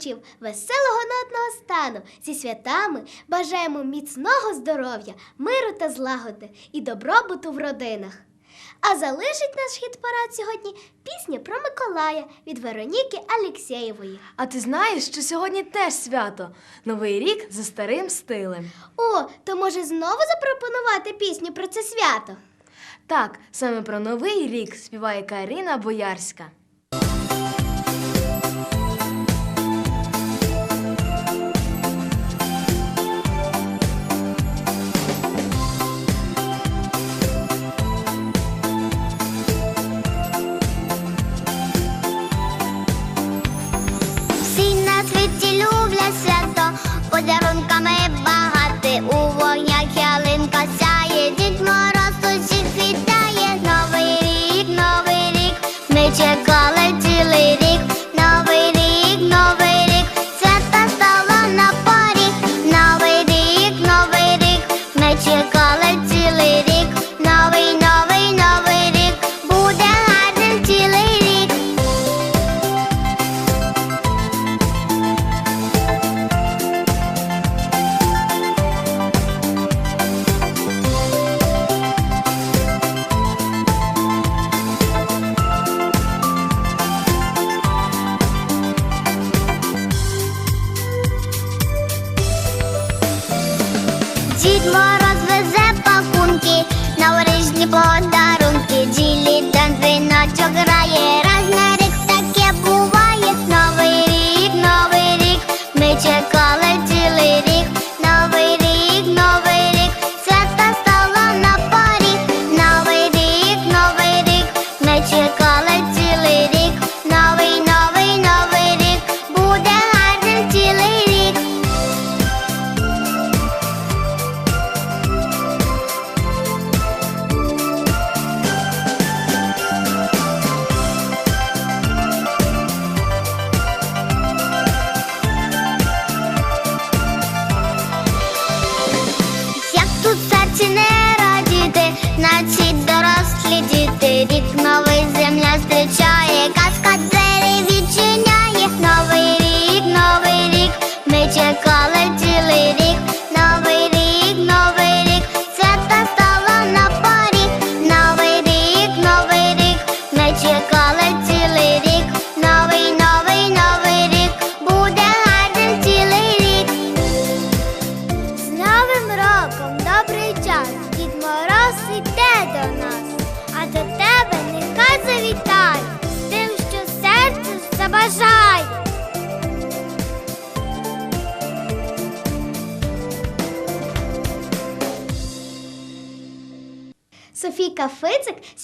слухачів веселого нотного стану зі святами бажаємо міцного здоров'я, миру та злагоди і добробуту в родинах. А залишить наш хіт парад сьогодні пісня про Миколая від Вероніки Алєксєєвої. А ти знаєш, що сьогодні теж свято Новий рік за старим стилем. О, то може знову запропонувати пісню про це свято? Так, саме про новий рік співає Каріна Боярська.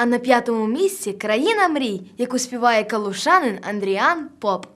А на п'ятому місці країна мрій, яку співає калушанин Андріан Поп.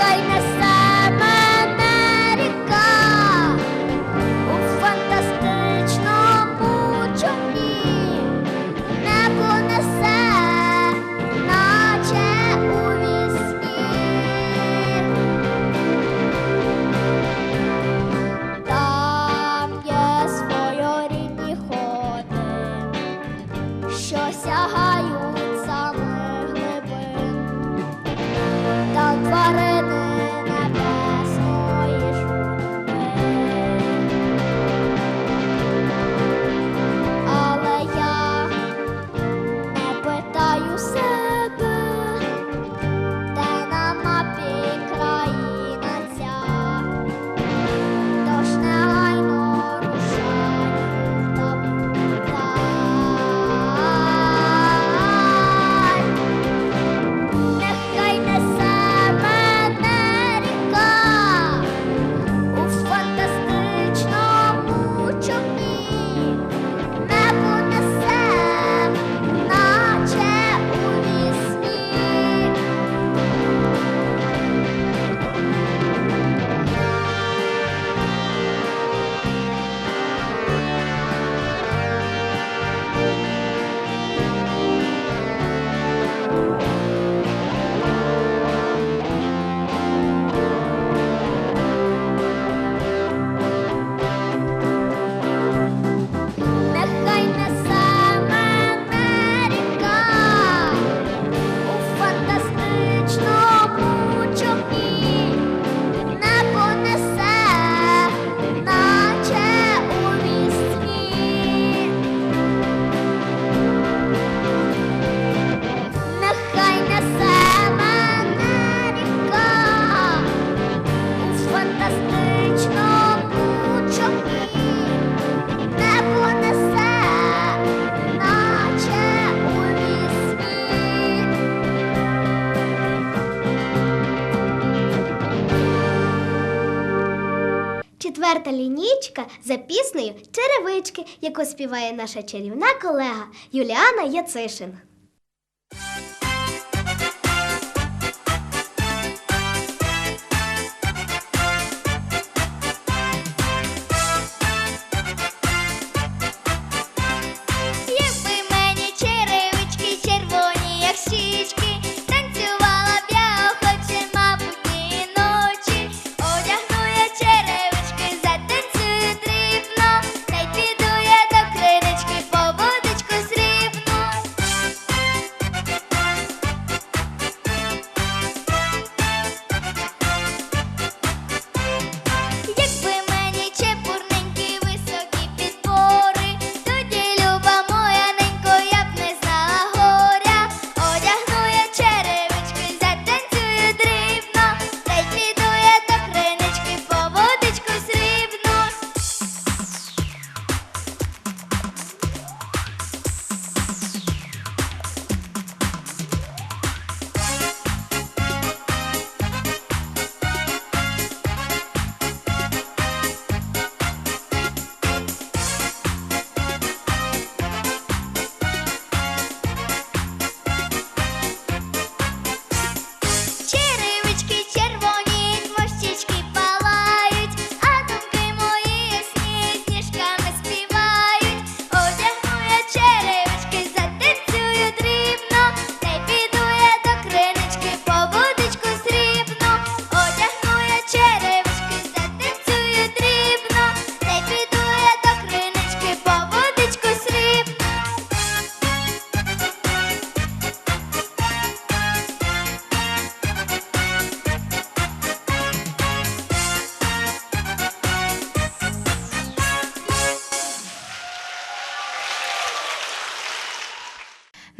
like Четверта лінійка за піснею Черевички, яку співає наша чарівна колега Юліана Яцишин.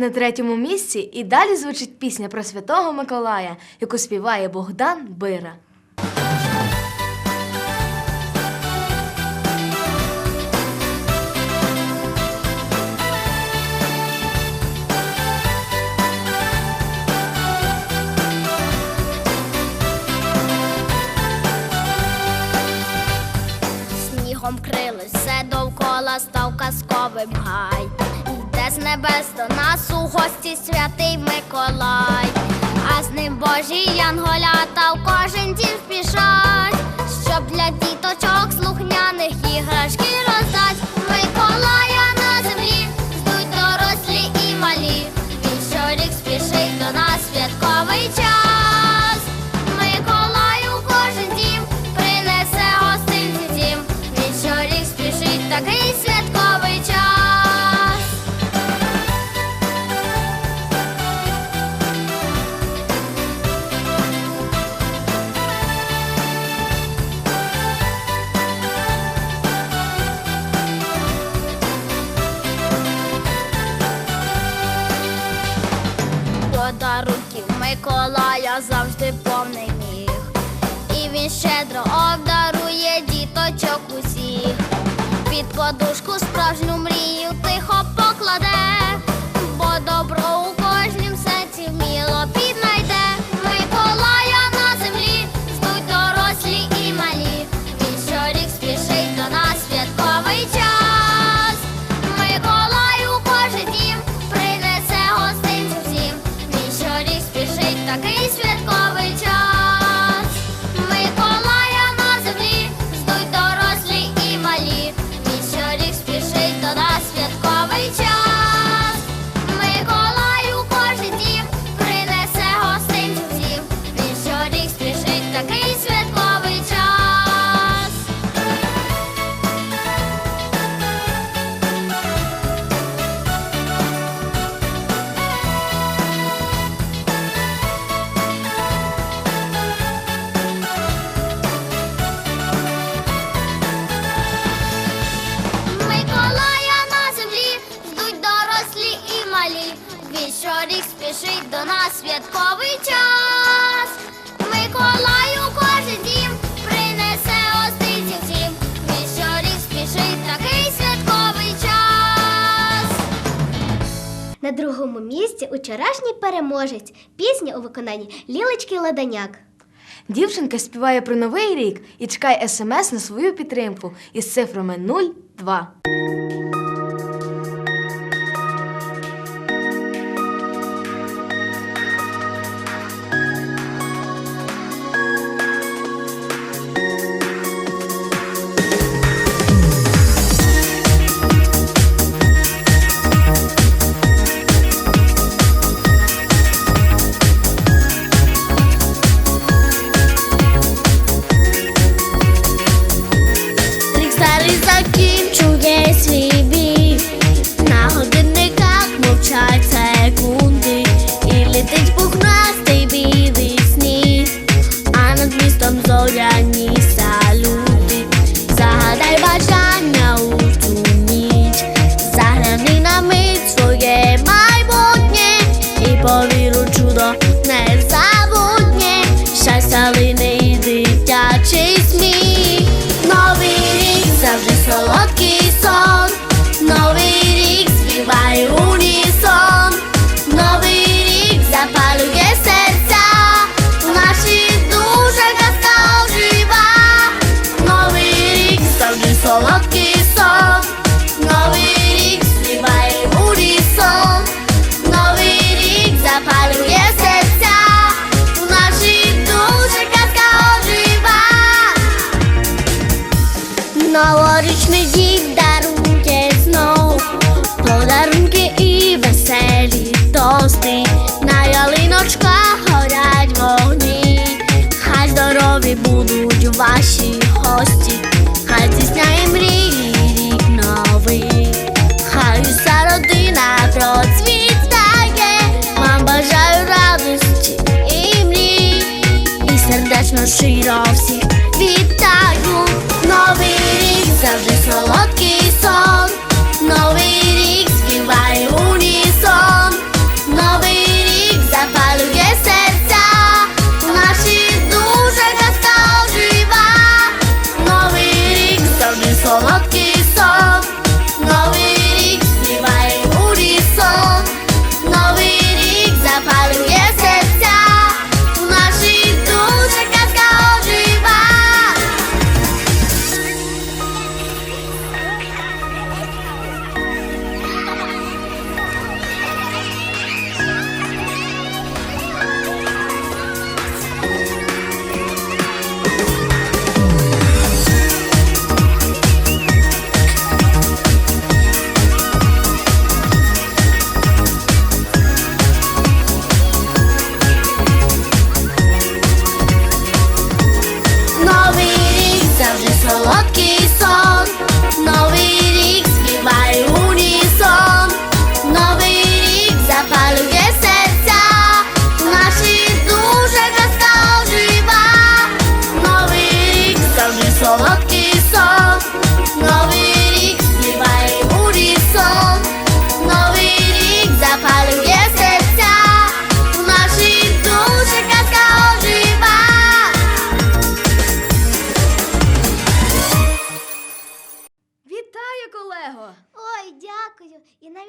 На третьому місці і далі звучить пісня про Святого Миколая, яку співає Богдан Бира. Снігом крили все довкола став казковим небес до нас у гості святий Миколай, а з ним божі янголята в Кола я завжди повний міг, і він щедро обдарує діточок усіх, під подушку справжню мрію тихо покладе. На другому місці учорашній переможець пісня у виконанні Лілочки Ладаняк. Дівчинка співає про новий рік і чекає смс на свою підтримку із цифрами 02. Hadi street off, see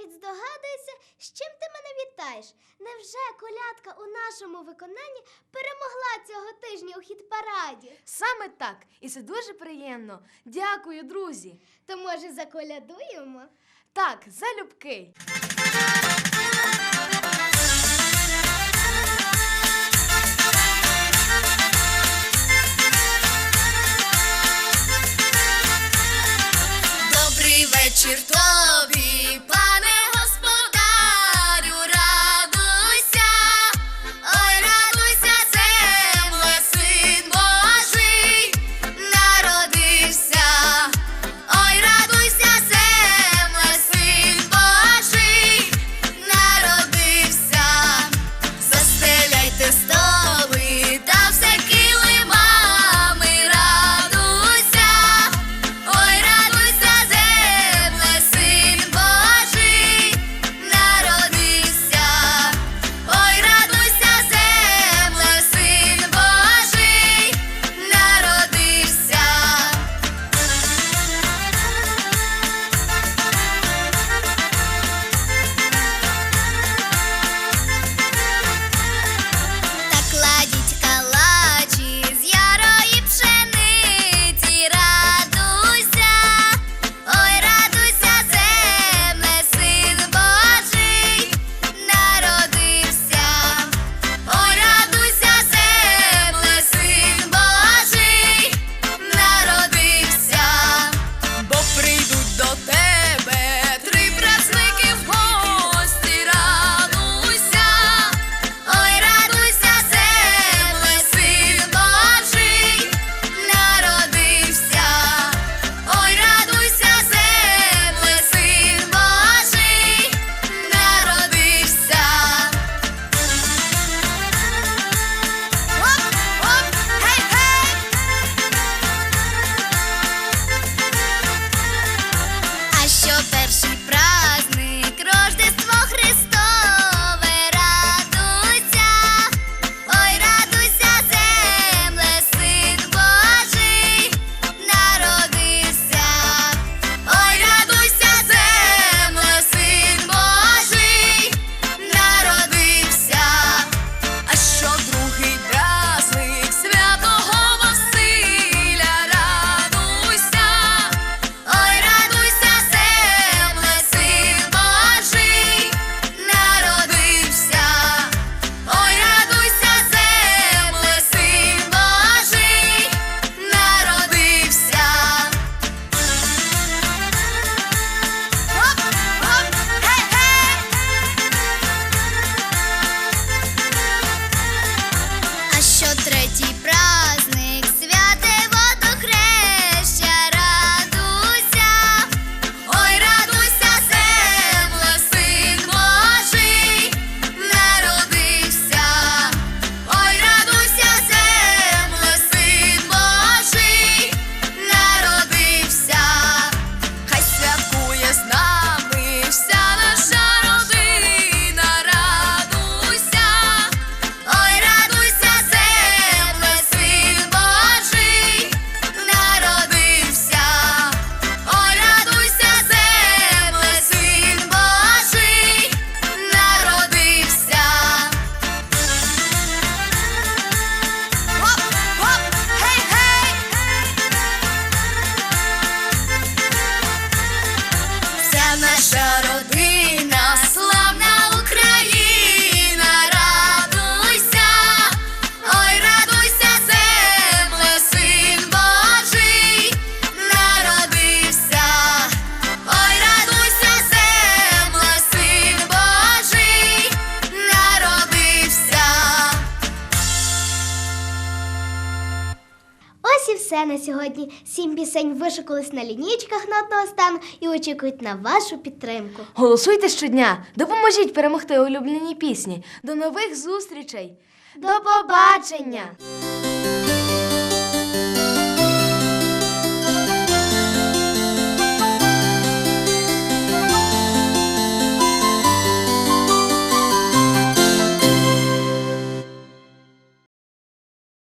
навіть здогадуюся, з чим ти мене вітаєш. Невже колядка у нашому виконанні перемогла цього тижня у хіт параді? Саме так, і це дуже приємно. Дякую, друзі. То, може, заколядуємо? Так, залюбки. Сьогодні. Сім пісень вишукались на лінійках нотного стану і очікують на вашу підтримку. Голосуйте щодня, допоможіть перемогти улюблені пісні. До нових зустрічей! До побачення!